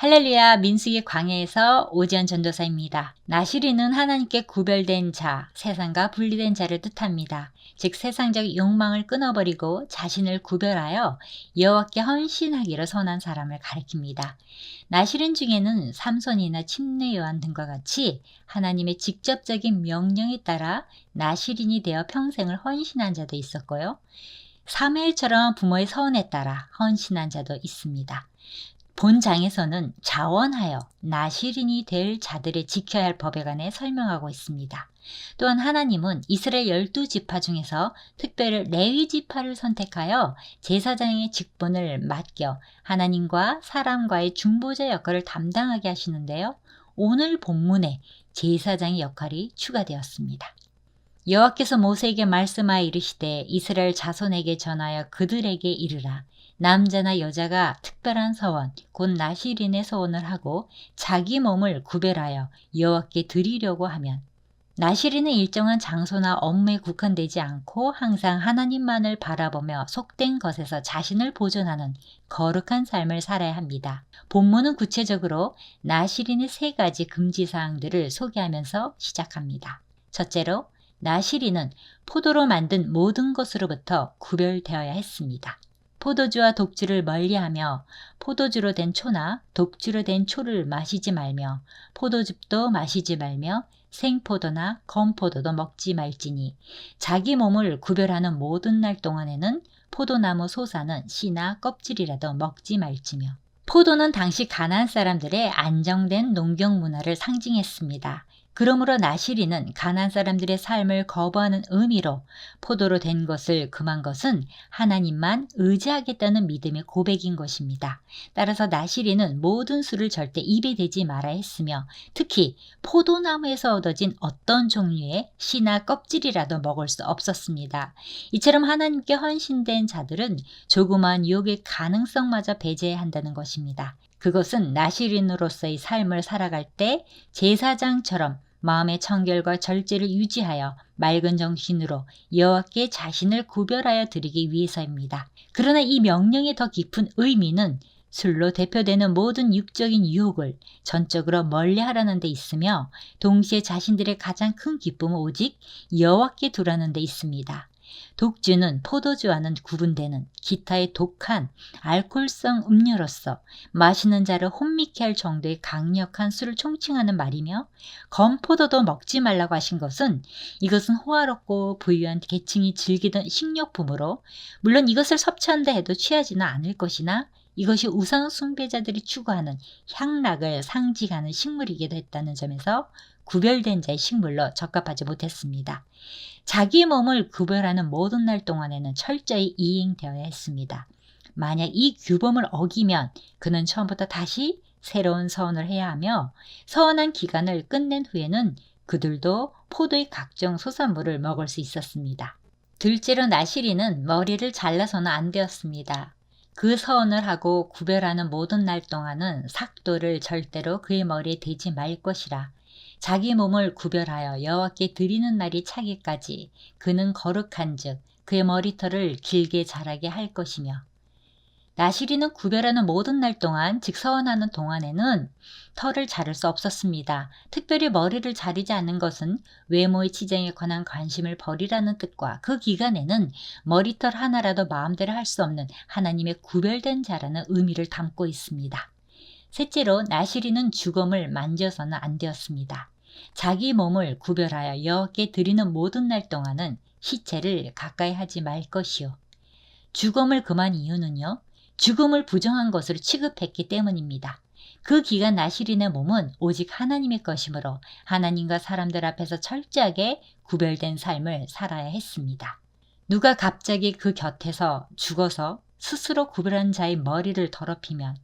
할렐루야 민수기 광야에서 오지연 전도사입니다. 나시리는 하나님께 구별된 자, 세상과 분리된 자를 뜻합니다. 즉 세상적 욕망을 끊어버리고 자신을 구별하여 여호와께 헌신하기로 선한 사람을 가리킵니다. 나시린 중에는 삼손이나 침례 요한 등과 같이 하나님의 직접적인 명령에 따라 나시린이 되어 평생을 헌신한 자도 있었고요. 사무엘처럼 부모의 서원에 따라 헌신한 자도 있습니다. 본장에서는 자원하여 나시린이 될 자들의 지켜야 할 법에 관해 설명하고 있습니다. 또한 하나님은 이스라엘 열두 지파 중에서 특별히 레위 지파를 선택하여 제사장의 직분을 맡겨 하나님과 사람과의 중보자 역할을 담당하게 하시는데요. 오늘 본문에 제사장의 역할이 추가되었습니다. 여호와께서 모세에게 말씀하여 이르시되 이스라엘 자손에게 전하여 그들에게 이르라 남자나 여자가 특별한 서원, 곧 나시린의 서원을 하고 자기 몸을 구별하여 여호와께 드리려고 하면 나시린은 일정한 장소나 업무에 국한되지 않고 항상 하나님만을 바라보며 속된 것에서 자신을 보존하는 거룩한 삶을 살아야 합니다. 본문은 구체적으로 나시린의 세 가지 금지 사항들을 소개하면서 시작합니다. 첫째로 나시린은 포도로 만든 모든 것으로부터 구별되어야 했습니다. 포도주와 독주를 멀리하며 포도주로 된 초나 독주로 된 초를 마시지 말며 포도즙도 마시지 말며 생포도나 건포도도 먹지 말지니 자기 몸을 구별하는 모든 날 동안에는 포도나무 소사는 씨나 껍질이라도 먹지 말지며 포도는 당시 가나안 사람들의 안정된 농경 문화를 상징했습니다. 그러므로 나시리는 가난 사람들의 삶을 거부하는 의미로 포도로 된 것을 금한 것은 하나님만 의지하겠다는 믿음의 고백인 것입니다. 따라서 나시리는 모든 술을 절대 입에 대지 말아 했으며 특히 포도나무에서 얻어진 어떤 종류의 씨나 껍질이라도 먹을 수 없었습니다. 이처럼 하나님께 헌신된 자들은 조그마한 유혹의 가능성마저 배제해야 한다는 것입니다. 그것은 나시린으로서의 삶을 살아갈 때 제사장처럼 마음의 청결과 절제를 유지하여 맑은 정신으로 여호와께 자신을 구별하여 드리기 위해서입니다. 그러나 이 명령의 더 깊은 의미는 술로 대표되는 모든 육적인 유혹을 전적으로 멀리하라는 데 있으며 동시에 자신들의 가장 큰 기쁨은 오직 여호와께 두라는 데 있습니다. 독주는 포도주와는 구분되는 기타의 독한 알코올성 음료로서 마시는 자를 혼미케 할 정도의 강력한 술을 총칭하는 말이며 건포도도 먹지 말라고 하신 것은 이것은 호화롭고 부유한 계층이 즐기던 식료품으로 물론 이것을 섭취한다 해도 취하지는 않을 것이나 이것이 우상 숭배자들이 추구하는 향락을 상징하는 식물이기도 했다는 점에서 구별된 자의 식물로 적합하지 못했습니다. 자기 몸을 구별하는 모든 날 동안에는 철저히 이행되어야 했습니다. 만약 이 규범을 어기면 그는 처음부터 다시 새로운 서원을 해야 하며 서원한 기간을 끝낸 후에는 그들도 포도의 각종 소산물을 먹을 수 있었습니다. 둘째로 나시리는 머리를 잘라서는 안 되었습니다. 그 서원을 하고 구별하는 모든 날 동안은 삭도를 절대로 그의 머리에 대지 말 것이라. 자기 몸을 구별하여 여호와께 드리는 날이 차기까지 그는 거룩한즉 그의 머리털을 길게 자라게 할 것이며 나시리는 구별하는 모든 날 동안 즉 서원하는 동안에는 털을 자를 수 없었습니다. 특별히 머리를 자르지 않는 것은 외모의 치장에 관한 관심을 버리라는 뜻과 그 기간에는 머리털 하나라도 마음대로 할 수 없는 하나님의 구별된 자라는 의미를 담고 있습니다. 셋째로 나시리는 죽음을 만져서는 안 되었습니다. 자기 몸을 구별하여 여호와께 드리는 모든 날 동안은 시체를 가까이 하지 말 것이요. 죽음을 금한 이유는요. 죽음을 부정한 것으로 취급했기 때문입니다. 그 기간 나시린의 몸은 오직 하나님의 것이므로 하나님과 사람들 앞에서 철저하게 구별된 삶을 살아야 했습니다. 누가 갑자기 그 곁에서 죽어서 스스로 구별한 자의 머리를 더럽히면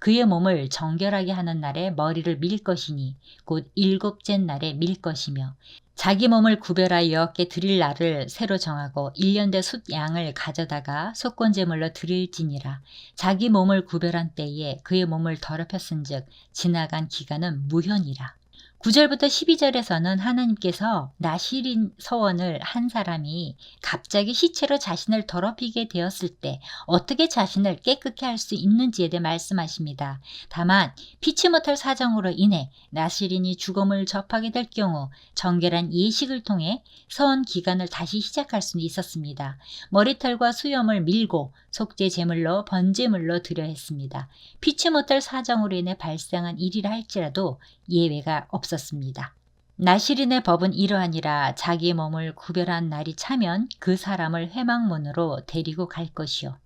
그의 몸을 정결하게 하는 날에 머리를 밀 것이니 곧 일곱째 날에 밀 것이며 자기 몸을 구별하여 여호와께 드릴 날을 새로 정하고 1년 대 숫 양을 가져다가 속건제물로 드릴지니라. 자기 몸을 구별한 때에 그의 몸을 더럽혔은즉 지나간 기간은 무현이라 9절부터 12절에서는 하나님께서 나시린 서원을 한 사람이 갑자기 시체로 자신을 더럽히게 되었을 때 어떻게 자신을 깨끗게 할 수 있는지에 대해 말씀하십니다. 다만 피치 못할 사정으로 인해 나시린이 죽음을 접하게 될 경우 정결한 예식을 통해 서원 기간을 다시 시작할 수는 있었습니다. 머리털과 수염을 밀고 속죄 제물로 번제물로 드려 했습니다. 피치 못할 사정으로 인해 발생한 일이라 할지라도 예외가 없었습니다. 나시린의 법은 이러하니라 자기 몸을 구별한 날이 차면 그 사람을 회망문으로 데리고 갈 것이요.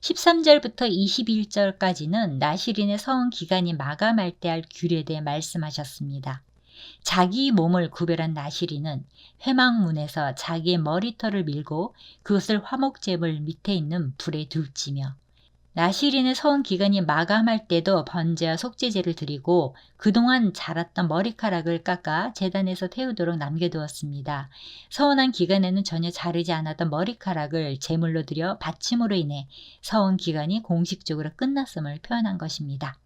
13절부터 21절까지는 나시린의 서원 기간이 마감할 때 할 규례에 대해 말씀하셨습니다. 자기 몸을 구별한 나시린은 회망문에서 자기의 머리털을 밀고 그것을 화목제물 밑에 있는 불에 둘지며 나시린의 서원 기간이 마감할 때도 번제와 속죄제를 드리고 그동안 자랐던 머리카락을 깎아 재단에서 태우도록 남겨두었습니다. 서원한 기간에는 전혀 자르지 않았던 머리카락을 제물로 드려 받침으로 인해 서원 기간이 공식적으로 끝났음을 표현한 것입니다.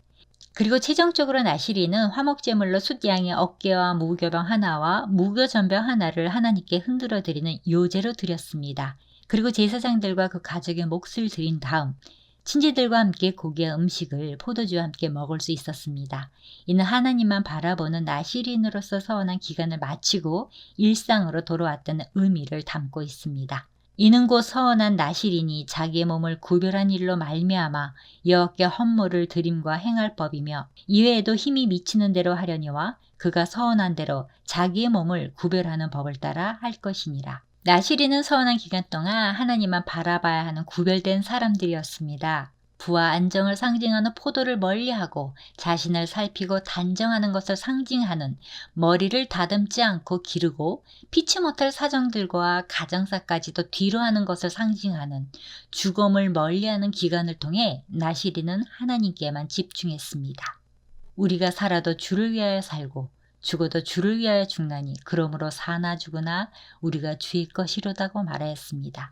그리고 최종적으로 나시리는 화목제물로 숫양의 어깨와 무교병 하나와 무교전병 하나를 하나님께 흔들어 드리는 요제로 드렸습니다. 그리고 제사장들과 그 가족의 몫을 드린 다음 친지들과 함께 고기와 음식을 포도주와 함께 먹을 수 있었습니다. 이는 하나님만 바라보는 나시린으로서 서원한 기간을 마치고 일상으로 돌아왔다는 의미를 담고 있습니다. 이는 곧 서원한 나시린이 자기의 몸을 구별한 일로 말미암아 여호와께 헌물을 드림과 행할 법이며 이외에도 힘이 미치는 대로 하려니와 그가 서원한 대로 자기의 몸을 구별하는 법을 따라 할 것이니라. 나시리는 서원한 기간 동안 하나님만 바라봐야 하는 구별된 사람들이었습니다. 부와 안정을 상징하는 포도를 멀리하고 자신을 살피고 단정하는 것을 상징하는 머리를 다듬지 않고 기르고 피치 못할 사정들과 가정사까지도 뒤로 하는 것을 상징하는 죽음을 멀리하는 기간을 통해 나시리는 하나님께만 집중했습니다. 우리가 살아도 주를 위하여 살고 죽어도 주를 위하여 죽나니 그러므로 사나 죽으나 우리가 주의 것이로다고 말하였습니다.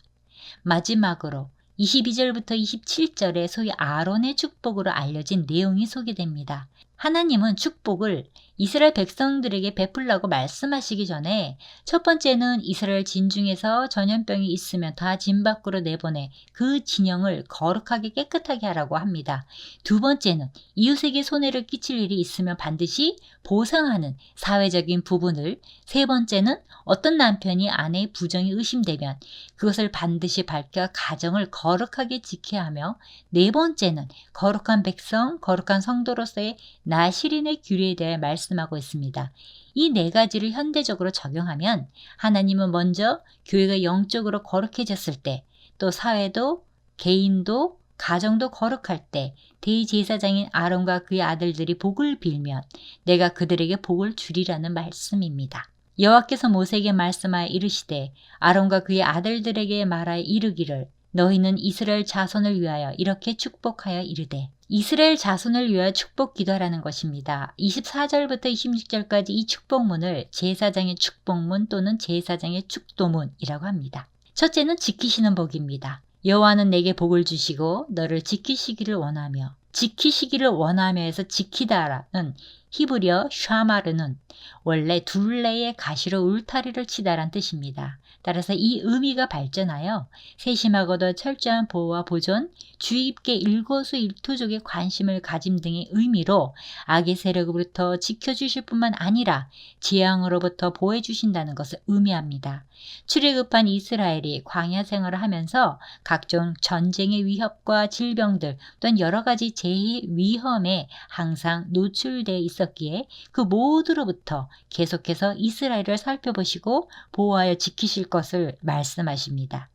마지막으로 22절부터 27절에 소위 아론의 축복으로 알려진 내용이 소개됩니다. 하나님은 축복을 이스라엘 백성들에게 베풀라고 말씀하시기 전에 첫 번째는 이스라엘 진중에서 전염병이 있으면 다 진 밖으로 내보내 그 진영을 거룩하게 깨끗하게 하라고 합니다. 두 번째는 이웃에게 손해를 끼칠 일이 있으면 반드시 보상하는 사회적인 부분을 세 번째는 어떤 남편이 아내의 부정이 의심되면 그것을 반드시 밝혀 가정을 거룩하게 지켜야 하며 네 번째는 거룩한 백성, 거룩한 성도로서의 나시린의 규례에 대해 말씀하고 있습니다. 이 네 가지를 현대적으로 적용하면 하나님은 먼저 교회가 영적으로 거룩해졌을 때 또 사회도 개인도 가정도 거룩할 때 대제사장인 아론과 그의 아들들이 복을 빌면 내가 그들에게 복을 주리라는 말씀입니다. 여호와께서 모세에게 말씀하여 이르시되 아론과 그의 아들들에게 말하여 이르기를 너희는 이스라엘 자손을 위하여 이렇게 축복하여 이르되 이스라엘 자손을 위하여 축복 기도하라는 것입니다. 24절부터 26절까지 이 축복문을 제사장의 축복문 또는 제사장의 축도문이라고 합니다. 첫째는 지키시는 복입니다. 여호와는 내게 복을 주시고 너를 지키시기를 원하며 지키시기를 원하며에서 지키다라는 히브리어 샤마르는 원래 둘레의 가시로 울타리를 치다란 뜻입니다. 따라서 이 의미가 발전하여 세심하고도 철저한 보호와 보존, 주의 깊게 일거수일투족의 관심을 가짐 등의 의미로 악의 세력으로부터 지켜주실 뿐만 아니라 재앙으로부터 보호해 주신다는 것을 의미합니다. 출애굽한 이스라엘이 광야 생활을 하면서 각종 전쟁의 위협과 질병들 또는 여러 가지 재해 위험에 항상 노출되어 있었기에 그 모두로부터 계속해서 이스라엘을 살펴보시고 보호하여 지키실 것을 말씀하십니다.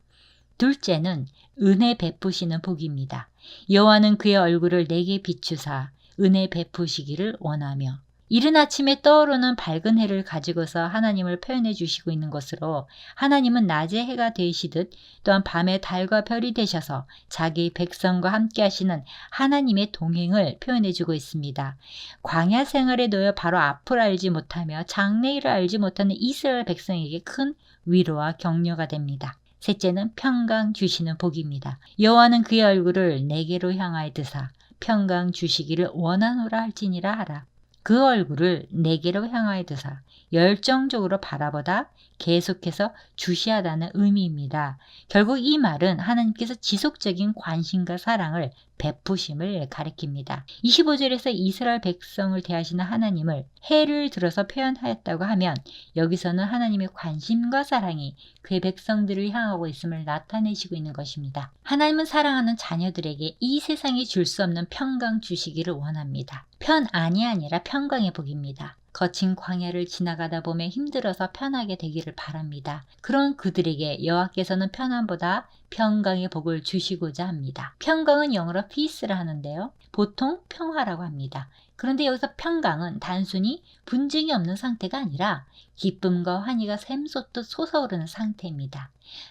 둘째는 은혜 베푸시는 복입니다. 여호와는 그의 얼굴을 내게 비추사 은혜 베푸시기를 원하며 이른 아침에 떠오르는 밝은 해를 가지고서 하나님을 표현해 주시고 있는 것으로 하나님은 낮에 해가 되시듯 또한 밤에 달과 별이 되셔서 자기 백성과 함께 하시는 하나님의 동행을 표현해 주고 있습니다. 광야 생활에 놓여 바로 앞을 알지 못하며 장래일을 알지 못하는 이스라엘 백성에게 큰 위로와 격려가 됩니다. 셋째는 평강 주시는 복입니다. 여호와는 그의 얼굴을 내게로 향하여 드사 평강 주시기를 원하노라 할지니라 하라. 그 얼굴을 내게로 향하여 두사 열정적으로 바라보다 계속해서 주시하다는 의미입니다. 결국 이 말은 하나님께서 지속적인 관심과 사랑을 베푸심을 가리킵니다. 25절에서 이스라엘 백성을 대하시는 하나님을 해를 들어서 표현하였다고 하면 여기서는 하나님의 관심과 사랑이 그의 백성들을 향하고 있음을 나타내시고 있는 것입니다. 하나님은 사랑하는 자녀들에게 이 세상이 줄 수 없는 평강 주시기를 원합니다. 편안이 아니라 평강의 복입니다. 거친 광야를 지나가다 보면 힘들어서 편하게 되기를 바랍니다. 그런 그들에게 여호와께서는 편안보다 평강의 복을 주시고자 합니다. 평강은 영어로 peace를 하는데요. 보통 평화라고 합니다. 그런데 여기서 평강은 단순히 분쟁이 없는 상태가 아니라 기쁨과 환희가 샘솟듯 솟아오르는 상태입니다.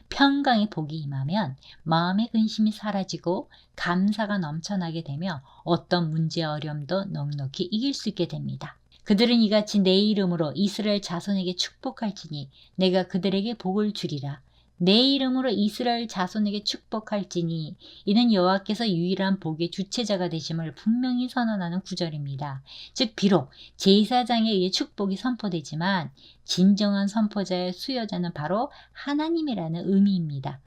평강의 복이 임하면 마음의 근심이 사라지고 감사가 넘쳐나게 되며 어떤 문제 어려움도 넉넉히 이길 수 있게 됩니다. 그들은 이같이 내 이름으로 이스라엘 자손에게 축복할지니 내가 그들에게 복을 주리라. 내 이름으로 이스라엘 자손에게 축복할지니 이는 여호와께서 유일한 복의 주체자가 되심을 분명히 선언하는 구절입니다. 즉 비록 제사장에 의해 축복이 선포되지만 진정한 선포자의 수여자는 바로 하나님이라는 의미입니다.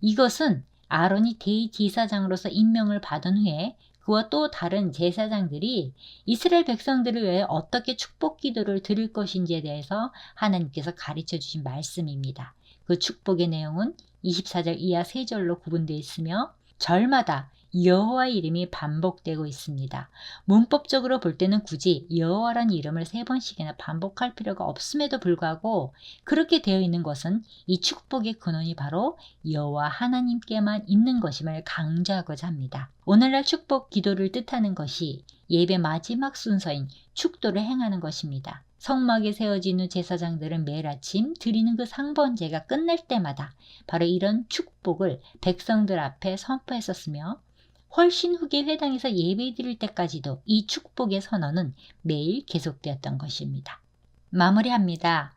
이것은 아론이 대제사장으로서 임명을 받은 후에 그와 또 다른 제사장들이 이스라엘 백성들을 위해 어떻게 축복 기도를 드릴 것인지에 대해서 하나님께서 가르쳐 주신 말씀입니다. 그 축복의 내용은 24절 이하 3절로 구분되어 있으며 절마다 여호와 이름이 반복되고 있습니다. 문법적으로 볼 때는 굳이 여호와란 이름을 세 번씩이나 반복할 필요가 없음에도 불구하고 그렇게 되어 있는 것은 이 축복의 근원이 바로 여호와 하나님께만 있는 것임을 강조하고자 합니다. 오늘날 축복 기도를 뜻하는 것이 예배 마지막 순서인 축도를 행하는 것입니다. 성막에 세워진 후 제사장들은 매일 아침 드리는 그 상번제가 끝날 때마다 바로 이런 축복을 백성들 앞에 선포했었으며 훨씬 후계 회당에서 예배 드릴 때까지도 이 축복의 선언은 매일 계속되었던 것입니다. 마무리합니다.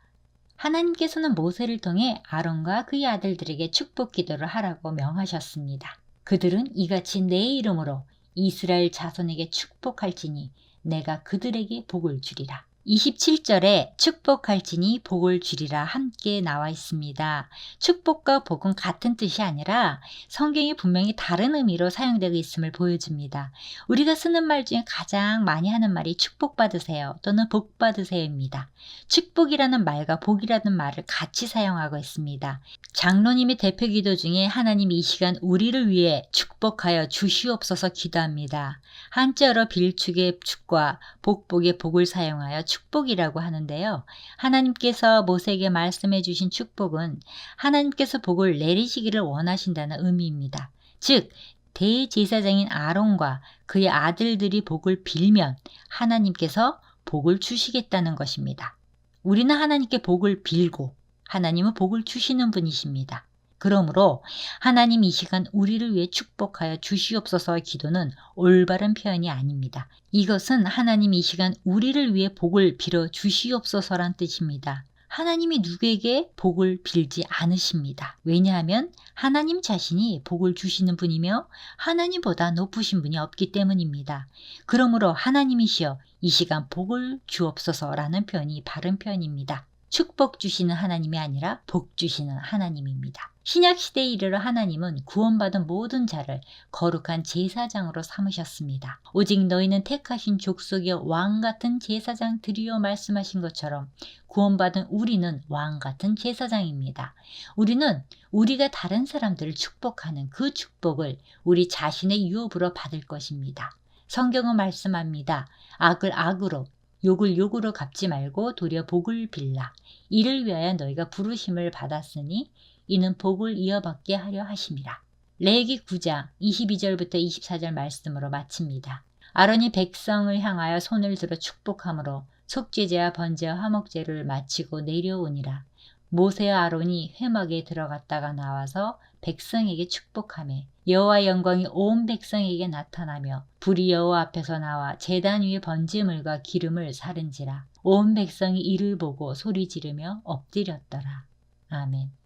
하나님께서는 모세를 통해 아론과 그의 아들들에게 축복 기도를 하라고 명하셨습니다. 그들은 이같이 내 이름으로 이스라엘 자손에게 축복할지니 내가 그들에게 복을 주리라. 27절에 축복할지니 복을 주리라 함께 나와 있습니다. 축복과 복은 같은 뜻이 아니라 성경이 분명히 다른 의미로 사용되고 있음을 보여줍니다. 우리가 쓰는 말 중에 가장 많이 하는 말이 축복받으세요 또는 복받으세요입니다. 축복이라는 말과 복이라는 말을 같이 사용하고 있습니다. 장로님의 대표 기도 중에 하나님 이 시간 우리를 위해 축복하여 주시옵소서 기도합니다. 한자로 빌축의 축과 복복의 복을 사용하여 축복이라고 하는데요. 하나님께서 모세에게 말씀해 주신 축복은 하나님께서 복을 내리시기를 원하신다는 의미입니다. 즉 대제사장인 아론과 그의 아들들이 복을 빌면 하나님께서 복을 주시겠다는 것입니다. 우리는 하나님께 복을 빌고 하나님은 복을 주시는 분이십니다. 그러므로 하나님 이 시간 우리를 위해 축복하여 주시옵소서의 기도는 올바른 표현이 아닙니다. 이것은 하나님 이 시간 우리를 위해 복을 빌어 주시옵소서란 뜻입니다. 하나님이 누구에게 복을 빌지 않으십니다. 왜냐하면 하나님 자신이 복을 주시는 분이며 하나님보다 높으신 분이 없기 때문입니다. 그러므로 하나님이시여 이 시간 복을 주옵소서라는 표현이 바른 표현입니다. 축복 주시는 하나님이 아니라 복 주시는 하나님입니다. 신약 시대에 이르러 하나님은 구원받은 모든 자를 거룩한 제사장으로 삼으셨습니다. 오직 너희는 택하신 족속의 왕 같은 제사장들이요 말씀하신 것처럼 구원받은 우리는 왕 같은 제사장입니다. 우리는 우리가 다른 사람들을 축복하는 그 축복을 우리 자신의 유업으로 받을 것입니다. 성경은 말씀합니다. 악을 악으로 욕을 욕으로 갚지 말고 도리어 복을 빌라. 이를 위하여 너희가 부르심을 받았으니 이는 복을 이어받게 하려 하심이라. 레기 9장 22절부터 24절 말씀으로 마칩니다. 아론이 백성을 향하여 손을 들어 축복함으로 속죄제와 번제와 화목제를 마치고 내려오니라. 모세와 아론이 회막에 들어갔다가 나와서 백성에게 축복하며 여호와 영광이 온 백성에게 나타나며 불이 여호와 앞에서 나와 제단 위에 번제물과 기름을 사른지라 온 백성이 이를 보고 소리 지르며 엎드렸더라. 아멘.